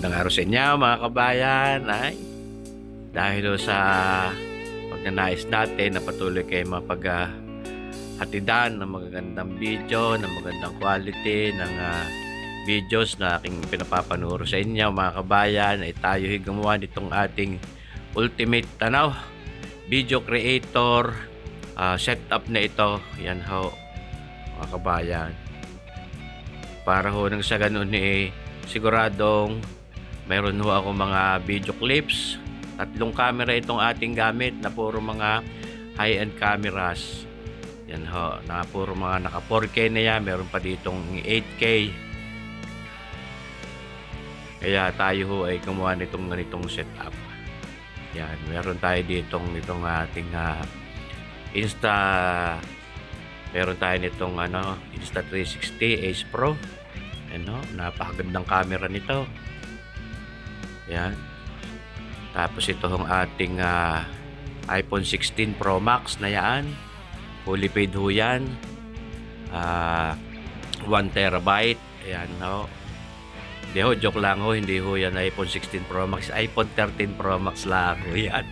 Magandang araw sa inyo mga kabayan. Ay, dahil sa pagnanais natin na patuloy kayo mapag hatidan ng magagandang video, ng magandang quality ng ah, videos na aking pinapapanuro sa inyo mga kabayan ay tayo ay gumawa nitong ating ultimate tanaw video creator ah, setup na ito yan ho mga kabayan para ho nang sa ganun eh siguradong mayroon ho ako mga video clips. Tatlong camera itong ating gamit na puro mga high-end cameras. Yan ho na puro mga naka 4K na yan. Meron pa ditong 8K kaya tayo ho ay gumawa nitong ganitong setup. Yan meron tayo ditong nitong ating ah, Insta. Meron tayo nitong ano Insta 360 Ace Pro. Ano, napakagandang camera nito. Yan. Tapos ito ang ating ah, iPhone 16 Pro Max na yan. Fully paid ho yan. Ah, 1 terabyte. Ayan ho. Hindi ho, joke lang ho. Hindi ho yan iPhone 16 Pro Max. iPhone 13 Pro Max lang ho yan.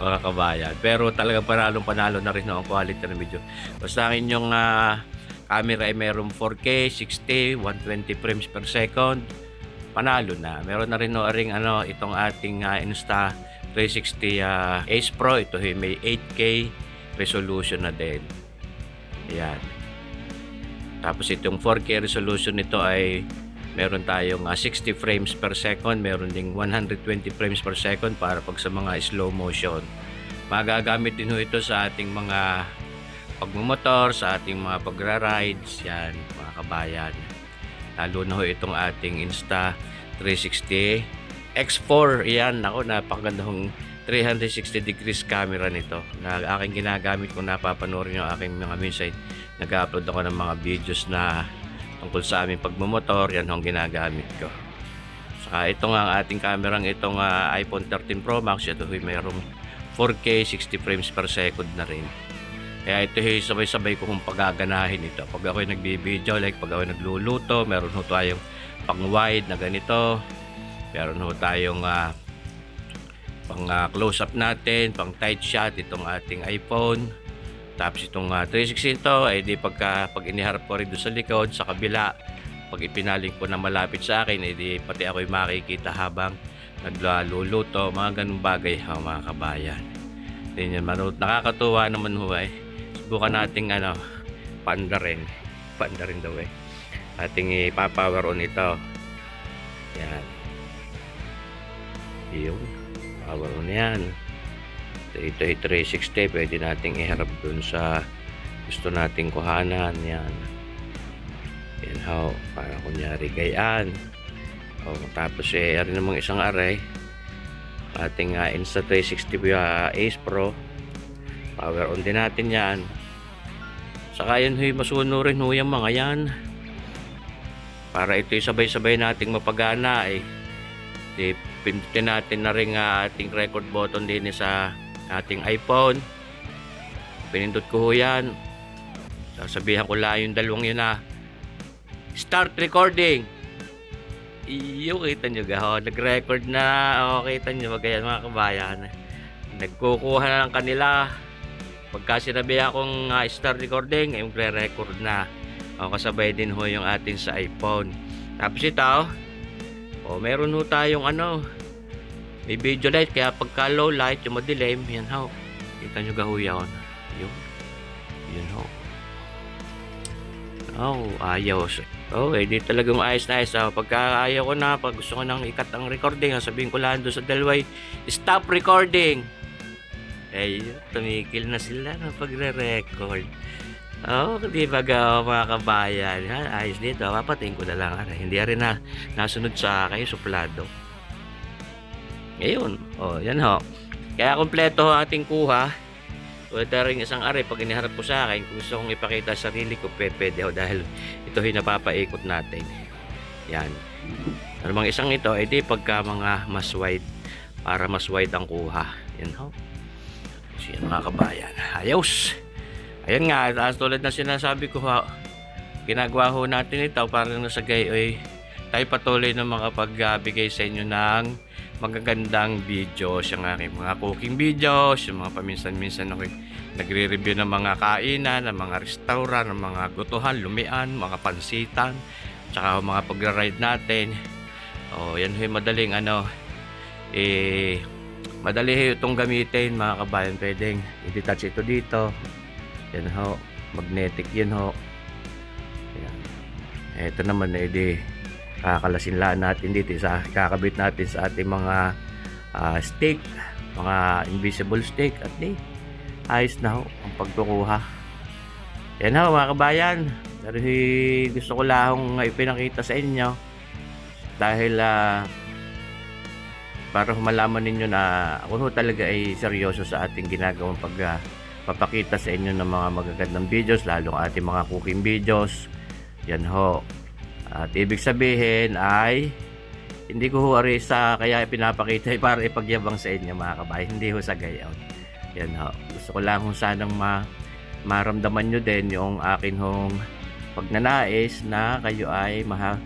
Mga kabayan. Pero talagang panalong panalo na rin ho ang quality ng video. Basta ang inyong ah, camera ay mayroong 4K, 60, 120 frames per second, panalo na. Meron na rin no ring ano itong ating ah, Insta 360 ah, Ace Pro. Ito ay may 8K resolution na din. Ayan. Tapos itong 4K resolution nito ay meron tayong ah, 60 frames per second, meron ding 120 frames per second para pag sa mga slow motion. Magagamit din ito sa ating mga pagmumotor, sa ating mga pagra-rides, yan, mga kabayan. Lalo na ho itong ating Insta 360 X4, yan, ako, napakaganda hong 360 degrees camera nito. Na aking ginagamit kung napapanoorin yung aking mga minsan nag-upload ako ng mga videos na tungkol sa aming pagmumotor, yan ang ginagamit ko. Saka ito nga ang ating kamerang itong ah, iPhone 13 Pro Max, ito ay mayroong 4K 60 frames per second na rin. Kaya ito ay sabay-sabay ko kung pagaganahin ito. Pag ako'y nagbibideo, like pag ako'y nagluluto, meron ho tayong pang wide na ganito. Meron ho tayong ah, pang ah, close-up natin, pang tight shot itong ating iPhone. Tapos itong ah, 360 ito, ay di pagka, pag iniharap ko rin doon sa likod, sa kabila, pag ipinaling ko na malapit sa akin, ay di pati ako'y makikita habang nagluluto, mga ganung bagay ha, mga kabayan. Yan manood. Nakakatuwa naman ho eh. Subukan nating ano, panda rin. Panda rin daw eh. Ating ipapower on ito. Yan. Yun. Power on yan. Ito, ito ay 360. Pwede nating iharap dun sa gusto nating kuhanan. Yan. Yan ho. Para kunyari gayaan. O, tapos eh, rin namang isang array ating uh, Insta 360 uh, Ace Pro power on din natin yan saka yun huy masunurin ho yung mga yan. Para ito sabay-sabay nating mapagana eh. Di, pindutin natin na rin uh, ating record button din sa ating iPhone. Pinindot ko ho yan. Sasabihan ko lang yung dalawang yun na start recording! Iyo kita nyo ga oh, nag-record na. Oh, kita nyo magayan mga kabayan? Nagkukuha na lang kanila pagka sinabi akong uh, start recording ay magre-record na. O kasabay din ho yung atin sa iPhone. Tapos ito oh, meron ho tayong ano may video light kaya pagka low light yung madilim yan ho. Kita nyo ga ho yun yun ho. Oh ayaw. Oh, eh, di talagang ayos na ayos. Ah, pagka ayaw ko na, pag gusto ko nang ikat ang recording, sabihin ko lang doon sa dalaway, stop recording! Eh, tumikil na sila ng pagre-record. Oh, di ba ga, mga kabayan? Ha? Ayos dito, papatayin ko na lang. Ano, hindi rin na nasunod sa akin, suplado. Ngayon, oh, yan ho. Kaya kompleto ho ating kuha. Wala rin isang are pag iniharap ko sa akin, kung gusto kong ipakita sa sarili ko, pwede ho dahil ito ay napapaikot natin. Yan. Ano bang isang ito, edi pagka mga mas wide, para mas wide ang kuha. Yan ho. So yan mga kabayan. Ayos. Ayan nga, as tulad na sinasabi ko ha, ginagawa ho natin ito para na sa gayoy tayo patuloy na makapagbigay sa inyo ng magagandang videos, yung aking mga cooking videos, yung mga paminsan-minsan ako nagre-review ng mga kainan, ng mga restaurant, ng mga gutuhan, lumian, mga pansitan, tsaka mga pagra-ride natin. Oh, yan ho yung madaling ano, eh, madali itong gamitin mga kabayan. Pwedeng i-detach ito dito. Yan ho, magnetic yun ho. Yan. Ito naman eh di kakalasin lang natin dito sa kakabit natin sa ating mga ah, stick, mga invisible stick at di ayos na ho ang pagkukuha. Yan ho mga kabayan. Pero eh, gusto ko lang ipinakita sa inyo dahil ah, para malaman ninyo na ako ho talaga ay seryoso sa ating ginagawang pag ah, sa inyo ng mga magagandang videos, lalo ang ating mga cooking videos. Yan ho. At ibig sabihin ay hindi ko ho ari sa kaya pinapakita ay para ipagyabang sa inyo mga kabayan. Hindi ho sa gayon. Yan ho. Gusto ko lang ho sanang ma maramdaman nyo din yung akin hong pagnanais na kayo ay maha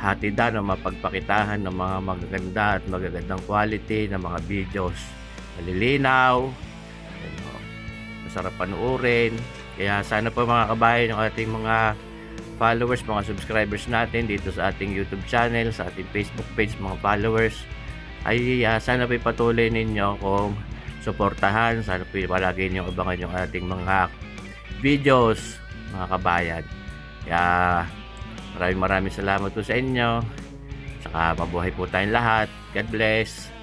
hatidan o mapagpakitahan ng mga magaganda at magagandang quality ng mga videos. Malilinaw, yan ho. masarap panuorin. Kaya sana po mga kabayan yung ating mga followers, mga subscribers natin dito sa ating YouTube channel, sa ating Facebook page, mga followers, ay ah, sana po patuloy ninyo kung suportahan. Sana po palagi niyo abangan yung ating mga videos, mga kabayan. Kaya maraming maraming salamat po sa inyo. Saka mabuhay po tayong lahat. God bless.